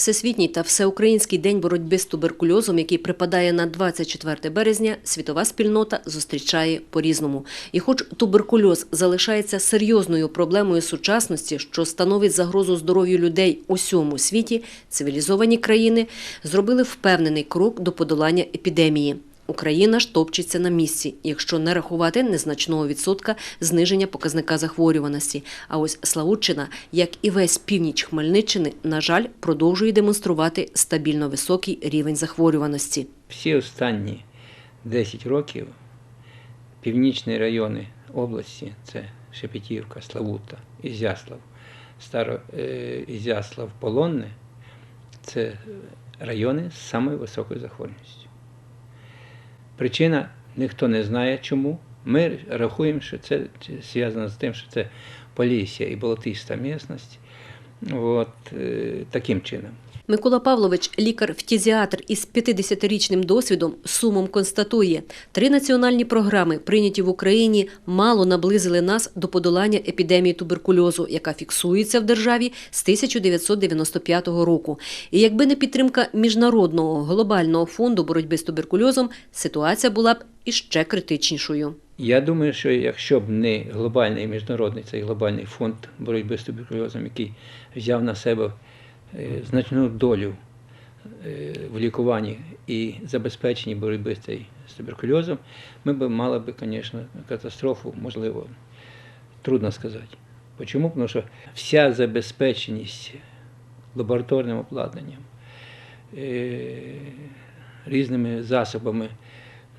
Всесвітній та всеукраїнський день боротьби з туберкульозом, який припадає на 24 березня, світова спільнота зустрічає по-різному. І хоч туберкульоз залишається серйозною проблемою сучасності, що становить загрозу здоров'ю людей у всьому світі, цивілізовані країни зробили впевнений крок до подолання епідемії. Україна ж топчеться на місці, якщо не рахувати незначного відсотка зниження показника захворюваності. А ось Славутчина, як і весь північ Хмельниччини, на жаль, продовжує демонструвати стабільно високий рівень захворюваності. Всі останні 10 років північні райони області це Шепетівка, Славута, Ізяслав, Старо е, Ізяслав, Полонне це райони з самою високою захворюваністю. Причина ніхто не знає чому. Ми рахуємо, що це зв'язано з тим, що це Полісся і болотиста місцевість. От, е, таким чином. Микола Павлович, лікар-фтізіатр із 50-річним досвідом, сумом констатує, три національні програми, прийняті в Україні, мало наблизили нас до подолання епідемії туберкульозу, яка фіксується в державі з 1995 року. І якби не підтримка міжнародного глобального фонду боротьби з туберкульозом, ситуація була б іще критичнішою. Я думаю, що якщо б не глобальний міжнародний цей глобальний фонд боротьби з туберкульозом, який взяв на себе значну долю е, в лікуванні і забезпеченні боротьби з туберкульозом, ми б мали б, звісно, катастрофу, можливо, трудно сказати. Чому? Тому що вся забезпеченість лабораторним обладнанням, е, різними засобами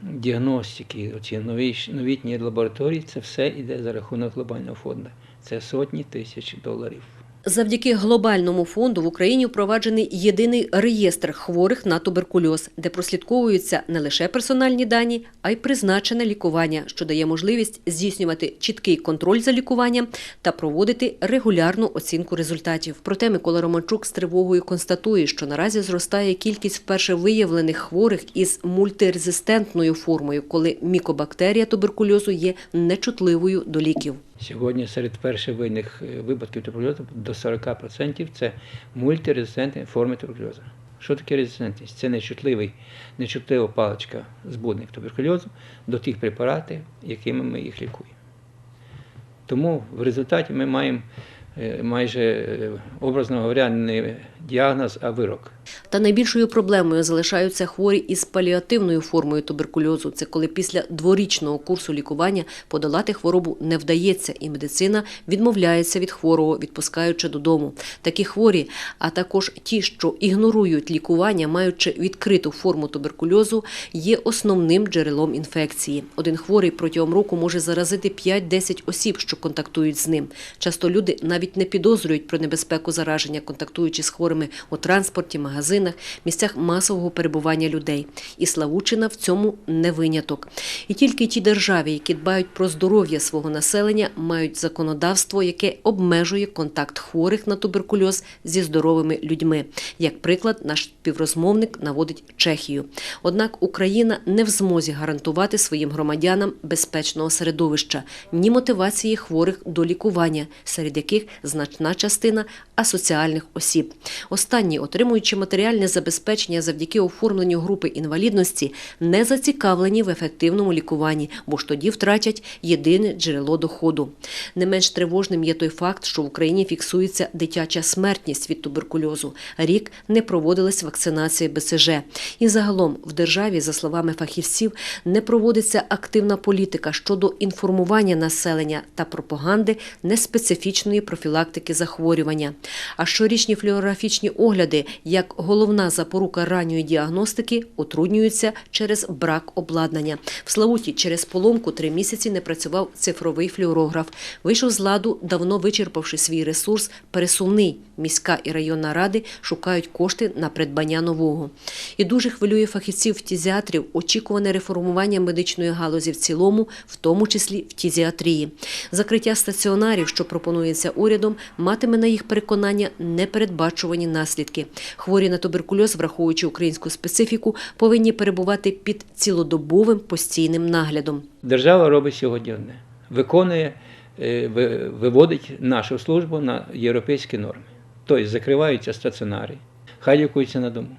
діагностики, нові, новітні лабораторії, це все йде за рахунок глобального фонду. Це сотні тисяч доларів. Завдяки глобальному фонду в Україні впроваджений єдиний реєстр хворих на туберкульоз, де прослідковуються не лише персональні дані, а й призначене лікування, що дає можливість здійснювати чіткий контроль за лікуванням та проводити регулярну оцінку результатів. Проте Микола Романчук з тривогою констатує, що наразі зростає кількість вперше виявлених хворих із мультирезистентною формою, коли мікобактерія туберкульозу є нечутливою до ліків. Сьогодні серед перших винних е, випадків туберкульозу до 40% це мультирезистентні форми туберкульозу. Що таке резистентність? Це нечутливий, нечутлива паличка збудник туберкульозу до тих препаратів, якими ми їх лікуємо. Тому в результаті ми маємо е, майже, е, образно говоря, не діагноз, а вирок. Та найбільшою проблемою залишаються хворі із паліативною формою туберкульозу. Це коли після дворічного курсу лікування подолати хворобу не вдається, і медицина відмовляється від хворого, відпускаючи додому. Такі хворі, а також ті, що ігнорують лікування, маючи відкриту форму туберкульозу, є основним джерелом інфекції. Один хворий протягом року може заразити 5-10 осіб, що контактують з ним. Часто люди навіть не підозрюють про небезпеку зараження, контактуючи з хворими у транспорті, магазинах, місцях масового перебування людей. І Славучина в цьому не виняток. І тільки ті держави, які дбають про здоров'я свого населення, мають законодавство, яке обмежує контакт хворих на туберкульоз зі здоровими людьми. Як приклад, наш співрозмовник наводить Чехію. Однак Україна не в змозі гарантувати своїм громадянам безпечного середовища, ні мотивації хворих до лікування, серед яких значна частина асоціальних осіб. Останні, отримуючи матеріальне забезпечення завдяки оформленню групи інвалідності, не зацікавлені в ефективному лікуванні, бо ж тоді втратять єдине джерело доходу. Не менш тривожним є той факт, що в Україні фіксується дитяча смертність від туберкульозу. Рік не проводилась вакцинація БЦЖ. І загалом в державі, за словами фахівців, не проводиться активна політика щодо інформування населення та пропаганди неспецифічної профілактики захворювання. А щорічні флюорографічні огляди, як головна запорука ранньої діагностики, утруднюються через брак обладнання. В Славуті через поломку три місяці не працював цифровий флюорограф. Вийшов з ладу, давно вичерпавши свій ресурс, пересувний. Міська і районна ради шукають кошти на придбання нового. І дуже хвилює фахівців фтізіатрів очікуване реформування медичної галузі в цілому, в тому числі в тізіатрії. Закриття стаціонарів, що пропонується урядом, матиме на їх переконання непередбачувані наслідки. Хворі на туберкульоз, враховуючи українську специфіку, повинні перебувати під цілодобовим постійним наглядом. Держава робить сьогодні одне. Виконує, е, виводить нашу службу на європейські норми. Тобто закриваються стаціонари, хай лікуються на дому.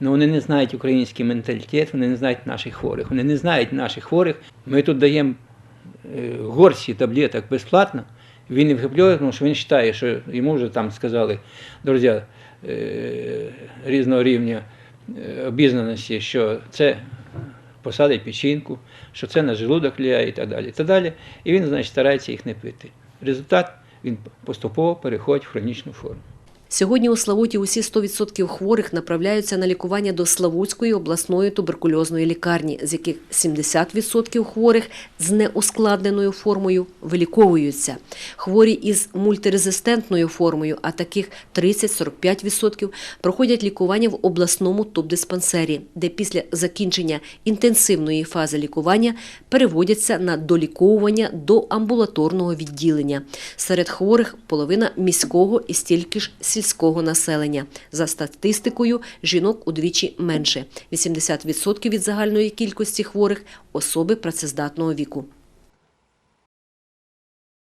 Ну вони не знають український менталітет, вони не знають наших хворих. Вони не знають наших хворих. Ми тут даємо е, горсті таблеток безплатно. Він не вхиплює, тому що він вважає, що йому вже там сказали, друзі, е, різного рівня е, обізнаності, що це посадить печінку, що це на желудок ліяє, і так далі. І, так далі. і він, значить, старається їх не пити. Результат він поступово переходить в хронічну форму. Сьогодні у Славуті усі 100% хворих направляються на лікування до Славутської обласної туберкульозної лікарні, з яких 70% хворих з неускладненою формою виліковуються. Хворі із мультирезистентною формою, а таких 30-45% проходять лікування в обласному тубдиспансері, де після закінчення інтенсивної фази лікування переводяться на доліковування до амбулаторного відділення. Серед хворих половина міського і стільки ж сільського населення. За статистикою, жінок удвічі менше. 80% від загальної кількості хворих – особи працездатного віку.